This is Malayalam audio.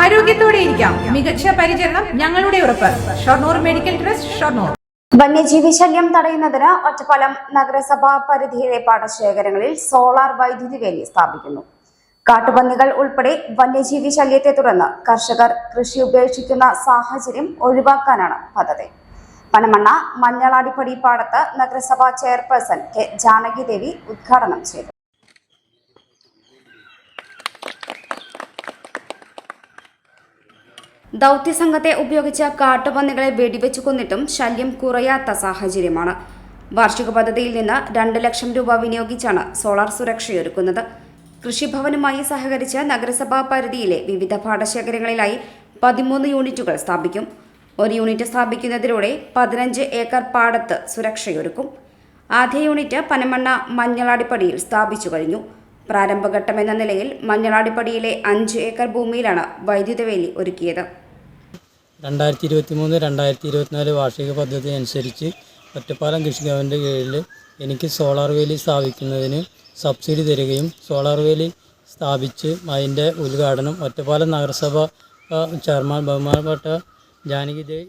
ആരോഗ്യത്തോടെ ഇരിക്കാം. മികച്ച പരിചരണം ഞങ്ങളുടെ ഉറപ്പ്. Shoranur medical trust Shoranur. വന്യജീവി ശല്യം തടയുന്നതിന് ഒറ്റപ്പാലം നഗരസഭാ പരിധിയിലെ പാടശേഖരങ്ങളിൽ സോളാർ വൈദ്യുതി വേലി സ്ഥാപിക്കുന്നു. കാട്ടുപന്നികൾ ഉൾപ്പെടെ വന്യജീവി ശല്യത്തെ തുടർന്ന് കർഷകർ കൃഷി ഉപേക്ഷിക്കുന്ന സാഹചര്യം ഒഴിവാക്കാനാണ് പദ്ധതി. പനമണ്ണ മഞ്ഞളാടിപ്പടി പാടത്ത് നഗരസഭാ ചെയർപേഴ്സൺ കെ ജാനകി ദേവി ഉദ്ഘാടനം ചെയ്തു. ദൗത്യസംഘത്തെ ഉപയോഗിച്ച് കാട്ടുപന്നികളെ വെടിവെച്ചു കൊന്നിട്ടും ശല്യം കുറയാത്ത സാഹചര്യമാണ്. വാർഷിക പദ്ധതിയിൽ നിന്ന് രണ്ട് ലക്ഷം രൂപ വിനിയോഗിച്ചാണ് സോളാർ സുരക്ഷയൊരുക്കുന്നത്. കൃഷിഭവനുമായി സഹകരിച്ച് നഗരസഭാ പരിധിയിലെ വിവിധ പാടശേഖരങ്ങളിലായി പതിമൂന്ന് യൂണിറ്റുകൾ സ്ഥാപിക്കും. ഒരു യൂണിറ്റ് സ്ഥാപിക്കുന്നതിലൂടെ പതിനഞ്ച് ഏക്കർ പാടത്ത് സുരക്ഷയൊരുക്കും. ആദ്യ യൂണിറ്റ് പനമണ്ണ മഞ്ഞളാടിപ്പടിയിൽ സ്ഥാപിച്ചു കഴിഞ്ഞു. പ്രാരംഭഘട്ടമെന്ന നിലയിൽ മഞ്ഞളാടിപ്പടിയിലെ അഞ്ച് ഏക്കർ ഭൂമിയിലാണ് വൈദ്യുത വേലി ഒരുക്കിയത്. രണ്ടായിരത്തി ഇരുപത്തി മൂന്ന് രണ്ടായിരത്തി ഇരുപത്തിനാല് വാർഷിക പദ്ധതി അനുസരിച്ച് ഒറ്റപ്പാലം കൃഷി ഭവന്റെ കീഴിൽ എനിക്ക് സോളാർ വേലി സ്ഥാപിക്കുന്നതിന് സബ്സിഡി തരികയും സോളാർ വേലി സ്ഥാപിച്ച് അതിന്റെ ഉദ്ഘാടനം ഒറ്റപ്പാലം നഗരസഭ ചെയർമാൻ ബഹുമാനപ്പെട്ട Janaki Dev